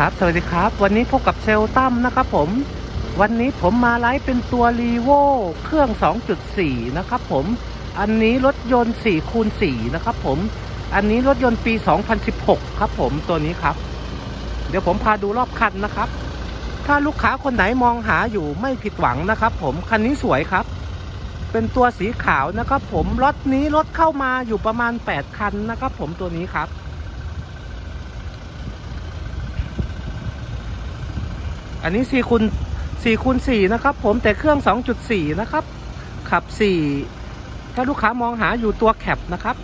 ครับ สวัสดีครับ วันนี้พบกับเซลตั้มนะครับผม วันนี้ผมมาไลฟ์เป็นตัวรีโวเครื่อง 2.4 นะครับผม อันนี้รถยนต์4คูณ4นะครับผม อันนี้รถยนต์ปี 2016 ครับผมตัวนี้ครับ เดี๋ยวผมพาดูรอบคันนะครับ ถ้าลูกค้าคนไหนมองหาอยู่ไม่ผิดหวังนะครับผมคันนี้สวยครับ เป็นตัวสีขาวนะครับผม รถนี้รถเข้ามาอยู่ประมาณ 8 คันนะครับผมตัวนี้ครับ อันนี้4คูณ4คูณ4นะครับผมแต่เครื่อง 2.4 นะครับ ขับ 4 ถ้าลูกค้ามองหาอยู่ตัวแคปนะครับ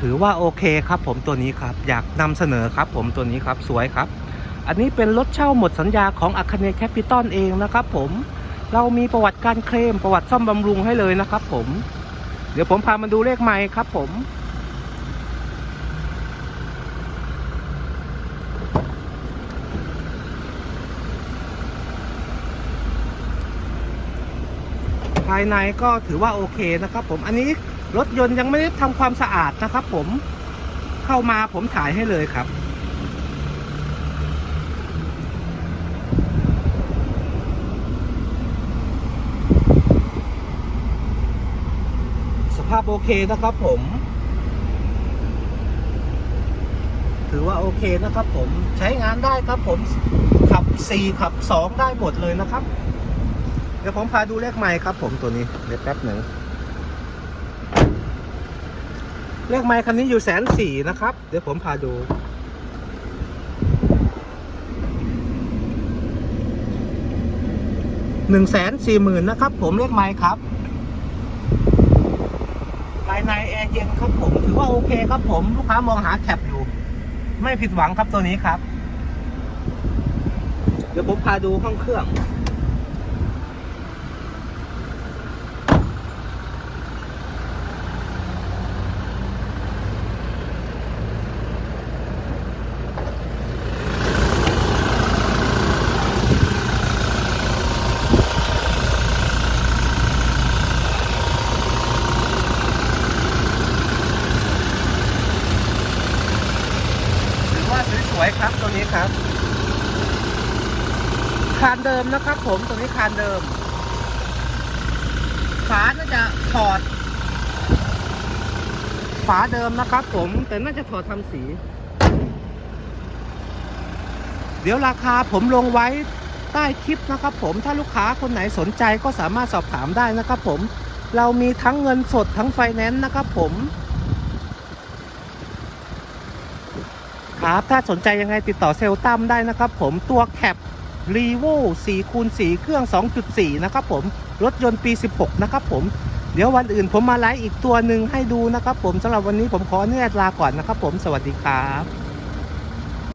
ถือว่าโอเคครับผมตัวนี้ครับ อยากนำเสนอครับผมตัวนี้ครับสวยครับ อันนี้เป็นรถเช่าหมดสัญญาของอาคเนแคปิตอลเองนะครับผมเรามีประวัติการเคลมประวัติซ่อมบำรุงให้เลยนะครับผม เดี๋ยวผมพามาดูเลขไมค์ครับผมภายในก็ถือว่าโอเคนะครับผม อันนี้รถยนต์ยังไม่ได้ทำความสะอาดนะครับผม เข้ามาผมถ่ายให้เลยครับ ภาพโอเคนะครับผม ถือว่าโอเคนะครับผมใช้งานได้ครับผมขับ 4 ขับ 2 ได้หมดเลยนะครับ เดี๋ยวผมพาดูเลขไมค์ครับผมตัวนี้เดี๋ยวแป๊บหนึ่งเลขไมค์คันนี้อยู่แสนสี่นะครับ เดี๋ยวผมพาดู หนึ่งแสนสี่หมื่นนะครับ ผมเลขไมค์ครับายในแอร์เย็นครับผมถือว่าโอเคครับผมลูกค้ามองหาแคปอยู่ ไม่ผิดหวังครับตัวนี้ครับ เดี๋ยวผมพาดูห้องเครื่อง ว่าสวยๆครับตัวนี้ครับ คานเดิมนะครับ ผมตัวนี้คานเดิมฝาน่าจะถอด ฝาเดิมนะครับ ผมแต่น่าจะถอดทำสี เดี๋ยวราคาผมลงไว้ใต้คลิปนะครับ ผมถ้าลูกค้าคนไหนสนใจก็สามารถสอบถามได้นะครับ ผมเรามีทั้งเงินสดทั้งไฟแนนซ์นะครับ ผม ครับ ถ้าสนใจยังไงติดต่อเซลตั้มได้นะครับ ผมตัวแคปรีโว่4คูณ4เครื่อง 2.4 นะครับผม รถยนต์ปี 16 นะครับผม เดี๋ยววันอื่นผมมาไลฟ์อีกตัวหนึ่งให้ดูนะครับผมสำหรับวันนี้ผมขออนุญาตลาก่อนนะครับผม สวัสดีครับ